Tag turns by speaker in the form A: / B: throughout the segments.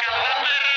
A: Obrigado.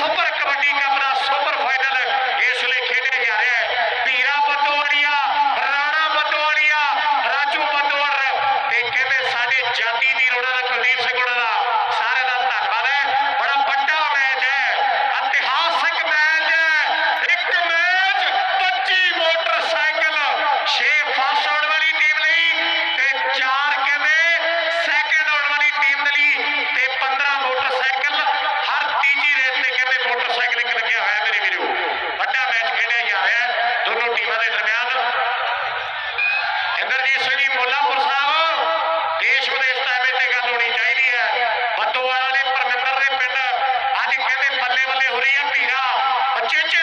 A: Super kabaddi కామరా super ਇਸ ਲਈ ਮੁੱਲਾਪੁਰ ਸਾਹਿਬ, ਦੇਸ਼ ਵਿਦੇਸ਼ ਤਾਵੇਂ ਤੇ ਗੱਲ ਹੋਣੀ ਚਾਹੀਦੀ ਹੈ। ਬੱਦੋਵਾਲ ਵਾਲੇ ਪਰਮਿੰਦਰ ਦੇ ਪਿੰਡ, ਅੱਜ ਕਹਿੰਦੇ ਬੱਲੇ ਬੱਲੇ ਹੋ ਰਹੀ ਆ ਧੀਰਾ ਬੱਚੇ ਚੇ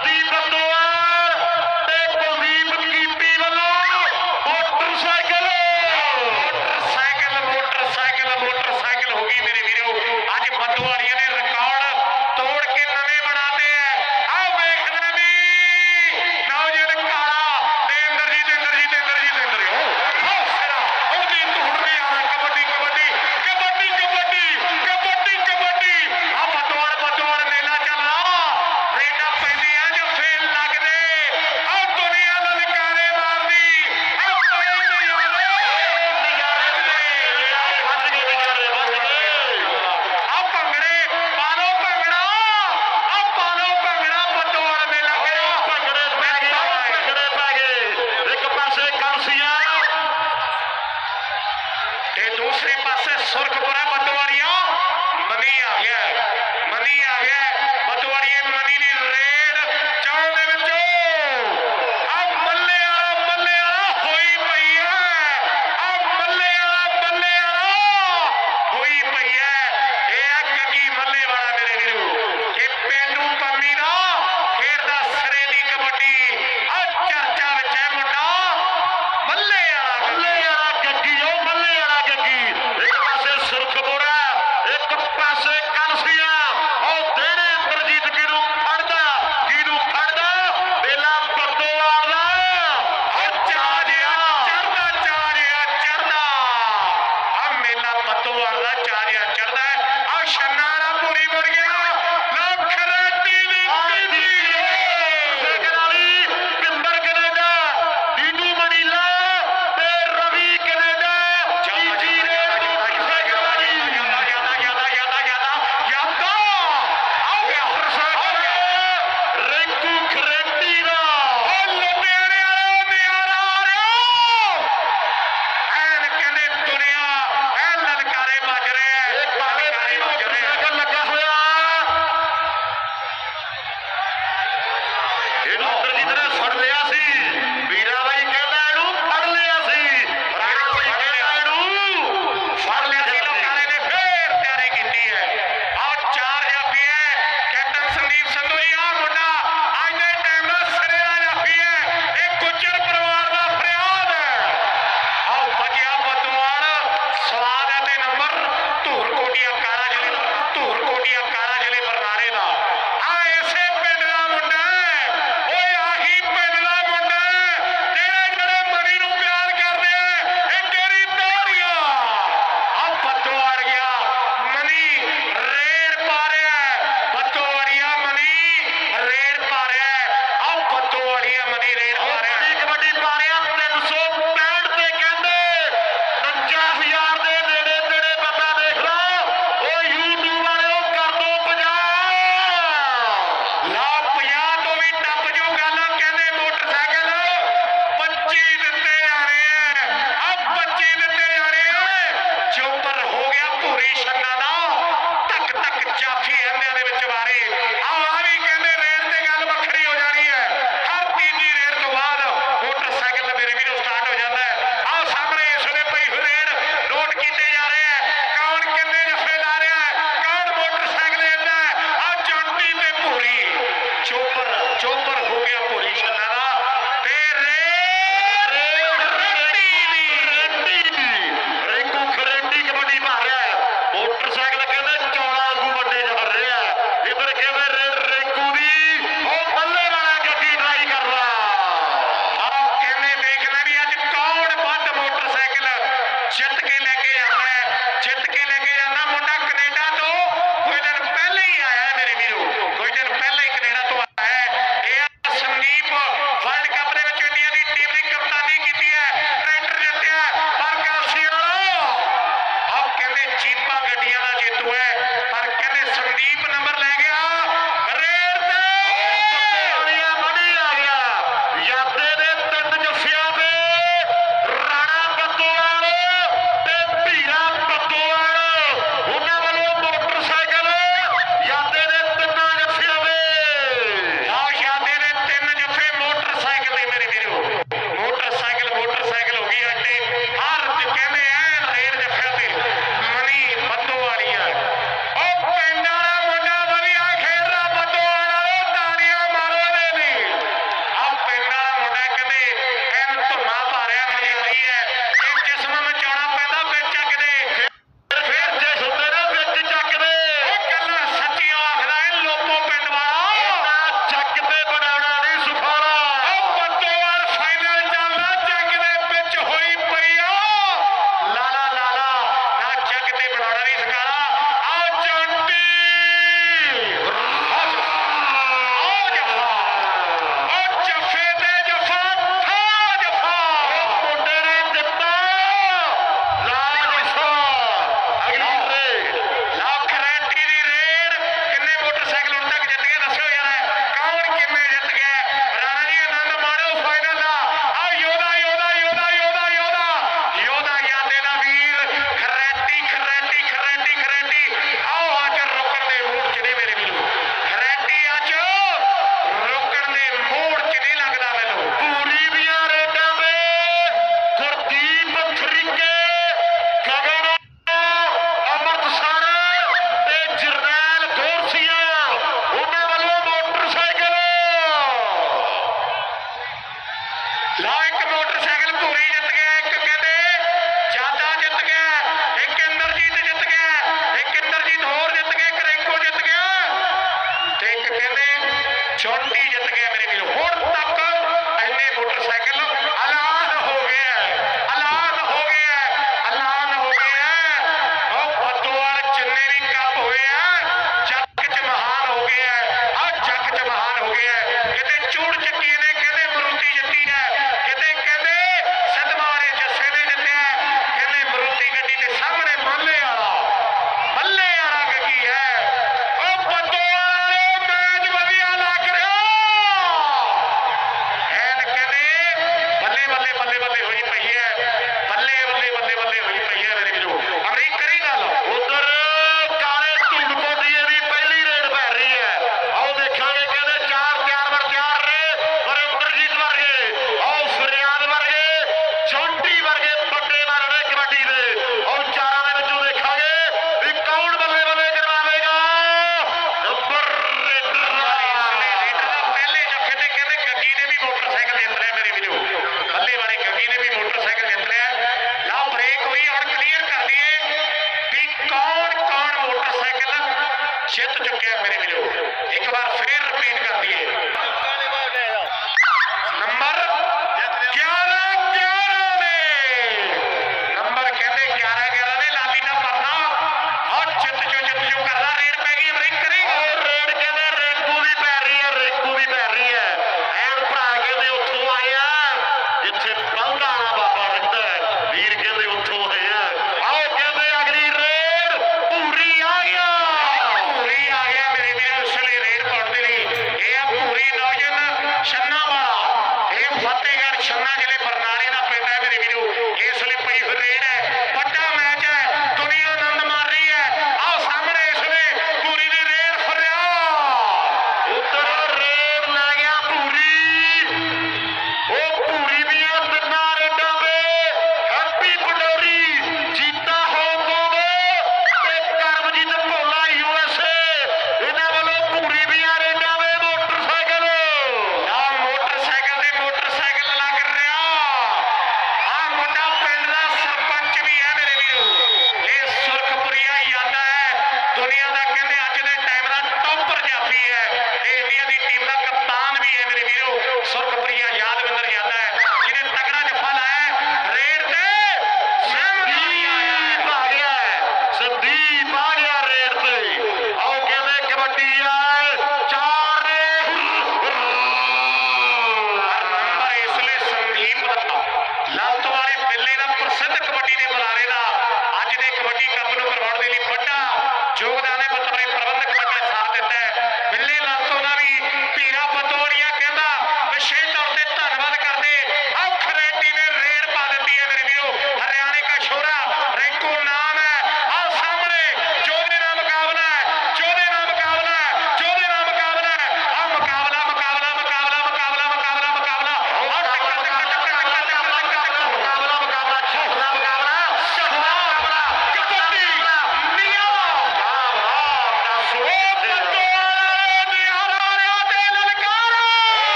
B: ਕੁਲਦੀਪ ਦੋਆ ਤੇ
A: ਕੁਲਦੀਪ ਕੀਤੀ ਵੱਲੋਂ ਮੋਟਰਸਾਈਕਲ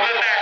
C: with that.